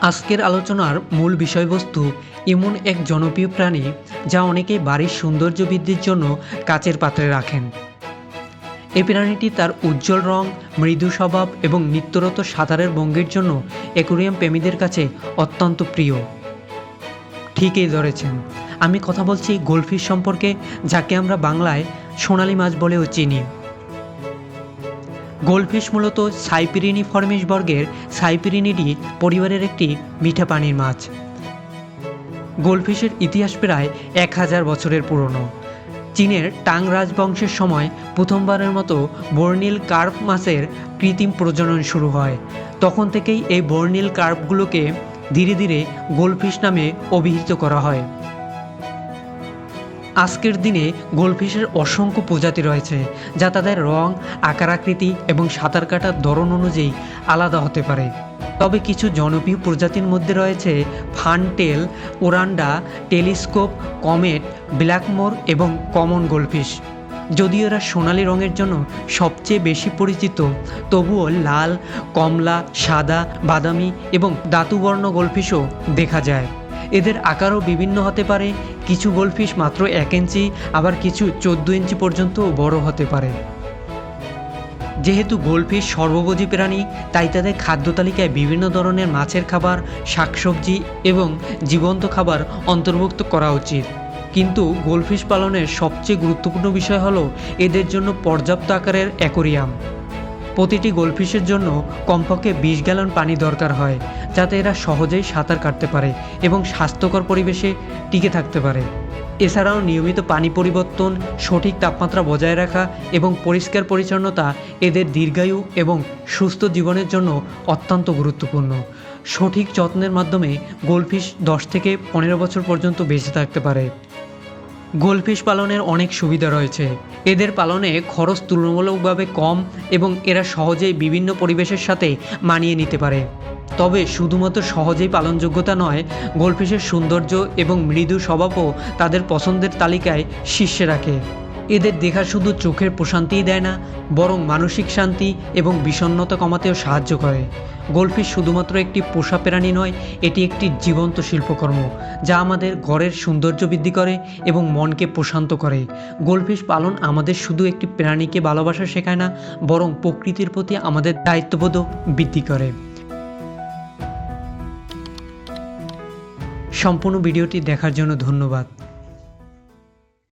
আজকের আলোচনার মূল বিষয়বস্তু এমন এক জনপ্রিয় প্রাণী যা অনেকে বাড়ির সৌন্দর্য বৃদ্ধির জন্য কাচের পাত্রে রাখেন। এই প্রাণীটি তার উজ্জ্বল রং, মৃদু স্বভাব এবং নিত্যরত সাঁতারের ভঙ্গির জন্য অ্যাকোরিয়াম প্রেমীদের কাছে অত্যন্ত প্রিয়। ঠিকই ধরেছেন। আমি কথা বলছি গোলফিশ সম্পর্কে, যাকে আমরা বাংলায় সোনালি মাছ বলেও চিনি। গোলফিশ মূলত সাইপিরিনি ফর্মিস বর্গের সাইপিরিনিডি পরিবারের একটি মিঠা পানির মাছ। গোলফিশের ইতিহাস প্রায় এক হাজার বছরের পুরনো। চীনের টাং রাজবংশের সময় প্রথমবারের মতো বর্নিল কার্প মাছের কৃত্রিম প্রজনন শুরু হয়। তখন থেকেই এই বর্নিল কার্পগুলোকে ধীরে ধীরে গোলফিশ নামে অভিহিত করা হয়। আজকের দিনে গোলফিশের অসংখ্য প্রজাতি রয়েছে, যা তাদের রং, আকার আকৃতি এবং সাঁতার কাটার ধরন অনুযায়ী আলাদা হতে পারে। তবে কিছু জনপ্রিয় প্রজাতির মধ্যে রয়েছে fantail, oranda, telescope, comet, black moor এবং কমন গোলফিশ। যদিও এরা সোনালি রঙের জন্য সবচেয়ে বেশি পরিচিত, তবুও লাল, কমলা, সাদা, বাদামি এবং ধাতুবর্ণ গোলফিশও দেখা যায়। এদের আকারও বিভিন্ন হতে পারে। কিছু গোলফিশ মাত্র এক ইঞ্চি, আবার কিছু চোদ্দ ইঞ্চি পর্যন্ত বড় হতে পারে। যেহেতু গোলফিশ সর্বভোজী প্রাণী, তাই তাদের খাদ্য তালিকায় বিভিন্ন ধরনের মাছের খাবার, শাকসবজি এবং জীবন্ত খাবার অন্তর্ভুক্ত করা উচিত। কিন্তু গোলফিশ পালনের সবচেয়ে গুরুত্বপূর্ণ বিষয় হলো, এদের জন্য পর্যাপ্ত আকারের অ্যাকোরিয়াম। প্রতিটি গোলফিশের জন্য কমপক্ষে বিশ গ্যালন পানি দরকার হয়, যাতে এরা সহজেই সাঁতার কাটতে পারে এবং স্বাস্থ্যকর পরিবেশে টিকে থাকতে পারে। এছাড়াও নিয়মিত পানি পরিবর্তন, সঠিক তাপমাত্রা বজায় রাখা এবং পরিষ্কার পরিচ্ছন্নতা এদের দীর্ঘায়ু এবং সুস্থ জীবনের জন্য অত্যন্ত গুরুত্বপূর্ণ। সঠিক যত্নের মাধ্যমে গোলফিশ দশ থেকে পনেরো বছর পর্যন্ত বেঁচে থাকতে পারে। গোলফিশ পালনের অনেক সুবিধা রয়েছে। এদের পালনে খরচ তুলনামূলকভাবে কম এবং এরা সহজেই বিভিন্ন পরিবেশের সাথে মানিয়ে নিতে পারে। তবে শুধুমাত্র সহজেই পালনযোগ্যতা নয়, গোলফিশের সৌন্দর্য এবং মৃদু স্বভাবও তাদের পছন্দের তালিকায় শীর্ষে রাখে। এদের দেখা শুধু চোখের প্রশান্তিই দেয় না, বরং মানসিক শান্তি এবং বিষণ্ণতা কমাতেও সাহায্য করে। গোলফিশ শুধুমাত্র একটি পোষা প্রাণী নয়, এটি একটি জীবন্ত শিল্পকর্ম, যা আমাদের ঘরের সৌন্দর্য বৃদ্ধি করে এবং মনকে প্রশান্ত করে। গোলফিশ পালন আমাদের শুধু একটি প্রাণীকে ভালোবাসা শেখায় না, বরং প্রকৃতির প্রতি আমাদের দায়িত্ববোধও বৃদ্ধি করে। সম্পূর্ণ ভিডিওটি দেখার জন্য ধন্যবাদ।